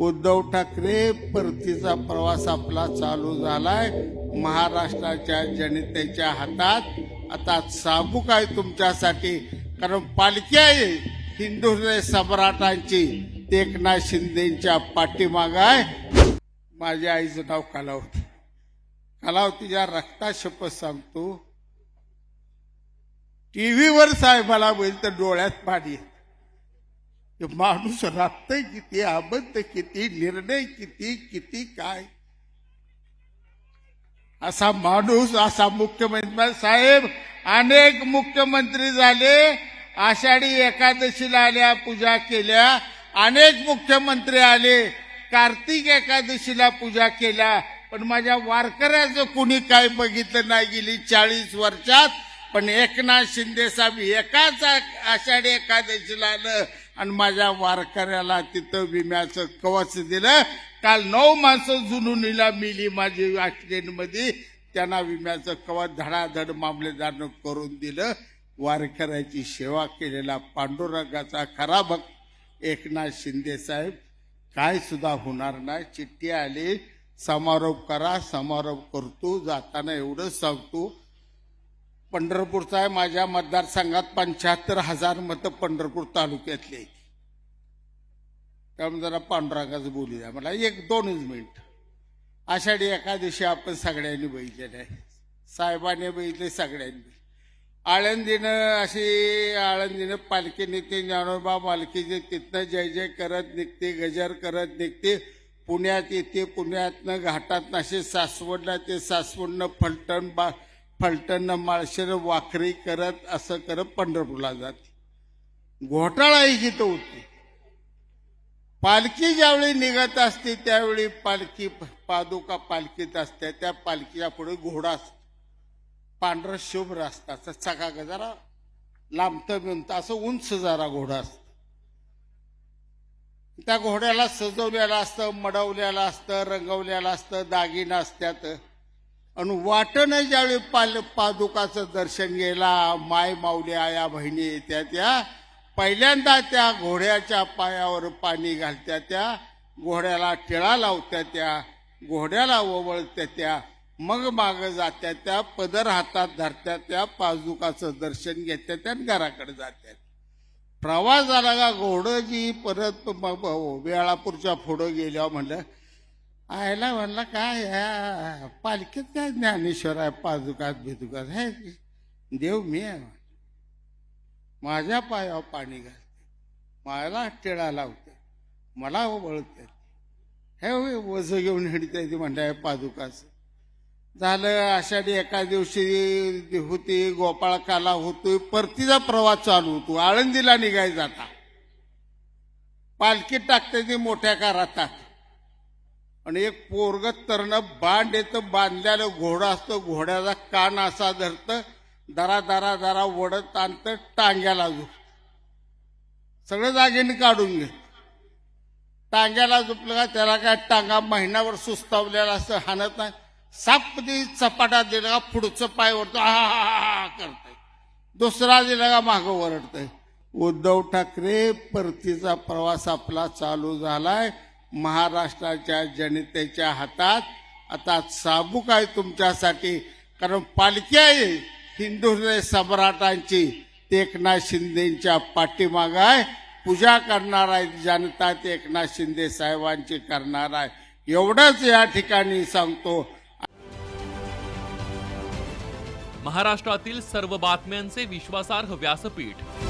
उद्धव ठाकरे परतीचा प्रवास आपला चालू झालाय. महाराष्ट्राच्या जनतेच्या हातात आता साबूक आहे तुमच्यासाठी. कारण पालखी आहे हिंदू सम्राटांची. एकनाथ शिंदेच्या पाठीमाग आहे. माझ्या आईचं नाव कलावती. कलावतीच्या रक्ता शपथ सांगतो टीव्हीवर साहेबाला बैल तर डोळ्यात पाणी माणूस राबतय किती अबद्ध किती निर्णय किती किती काय? असा माणूस असा मुख्यमंत्री साहेब अनेक मुख्यमंत्री झाले आषाढी एकादशीला आल्या पूजा केल्या अनेक मुख्यमंत्री आले कार्तिक एकादशीला पूजा केल्या पण माझ्या वारकऱ्याचं कुणी काय बघितलं नाही गेली चाळीस वर्षात पण एकनाथ शिंदे साहेब एकाच आषाढी एकादशीला आलं आणि माझ्या वारकऱ्याला तिथं विम्याचं कवच दिलं. काल नऊ माणसं जुनुनीला मिली माझी मध्ये त्यांना विम्याचं कवच धडाधड मामलेदारनं करून दिलं. वारकऱ्याची सेवा केलेला पांडुरंगाचा खरा भक्त एकनाथ शिंदे साहेब. काय सुद्धा होणार नाही. चिठ्ठी आली. समारोप करा समारोप करतो. जाताना एवढं सांगतो. पंढरपूरचा आहे. माझ्या मतदारसंघात पंच्याहत्तर हजार मतं पंढरपूर तालुक्यातली आहेत. त्यामुळे जरा पांडुरंगाचं बोलूया मला. एक दोनच मिनिट. आषाढी एकादशी आपण सगळ्यांनी बघितलेलं आहे. साहेबांनी बघितले सगळ्यांनी. आळंदीनं अशी आळंदीनं पालखी निघते ज्ञानोबा मालकीचे तिथनं जय जय करत निघते गजर करत निघते. पुण्यात येते पुण्यातनं घाटात असे सासवडला ते सासवडनं फलटण बा फलटणं माळशेर वाखरी करत असं करत पंढरपूरला जाते. घोटाळा ही तिथं होती. पालखी ज्यावेळी निघत असते त्यावेळी पालखी पादुका पालखीत असते त्या पालखीच्या पुढे घोडा असतो. पांढरं शुभ्र असतात असं चका जरा लांबतं बिंबतं असं उंच जरा घोडा असत. त्या घोड्याला सजवलेलं असतं मडवलेलं असतं रंगवलेलं असतं दागिनं असत्यात आणि वाटणं ज्यावेळी पाल पादुकाचं दर्शन गेला माय माऊली आया बहिणी येत्या त्या पहिल्यांदा त्या घोड्याच्या पायावर पाणी घालत्या त्या घोड्याला टिळा लावत्या त्या घोड्याला ओवळत्या त्या मग माग जात्या त्या पदर हातात धरत्या त्या पादुकाचं दर्शन घेत्या त्या घराकडे जात्या. प्रवास झाला का घोडं जी परत मग वेळापूरच्या पुढं गेल्यावर म्हणलं आयला म्हणला काय ह्या पालखीत काय ज्ञानेश्वर आहे पादुकात बिदुकात? हे देव मी आहे माझ्या पायावर पाणी घालते. मला टिळा लावते. मला वळते हे होय वज घेऊन हिडते ती म्हणताय पादुकाचं. झालं आषाढी एका दिवशी होती गोपाळ काला होतोय परतीचा प्रवास चालू होतो. आळंदीला निघाय जाता पालखीत टाकते ती मोठ्या कारातात आणि एक पोरग तरण बांड येतं बांधलेलं घोडं असतं घोड्याचा कान असा धरतं दरा दरा दरा वडत आणतं टांग्याला झोप सगळं जागेने काढून घेत. टांग्याला झोपलं का त्याला काय टांगा महिनाभर सुस्तावलेला असं हाणत नाही. सापदी चपाटा दिला का पुढचं पाय वरतो हा हा करतय. दुसरा दिला का मागं वरडतय उद्धव ठाकरे परतीचा प्रवास आपला चालू झालाय. महाराष्ट्राच्या जनतेच्या हातात आता साबूक आहे तुमच्यासाठी कारण पालखी आहे हिंदू सम्राटांची ते एकनाथ शिंदेच्या पाठीमाग आहे. पूजा करणार आहे जनता ते एकनाथ शिंदे साहेबांची करणार आहे. एवढंच या ठिकाणी सांगतो. महाराष्ट्रातील सर्व बातम्यांचे विश्वासार्ह व्यासपीठ.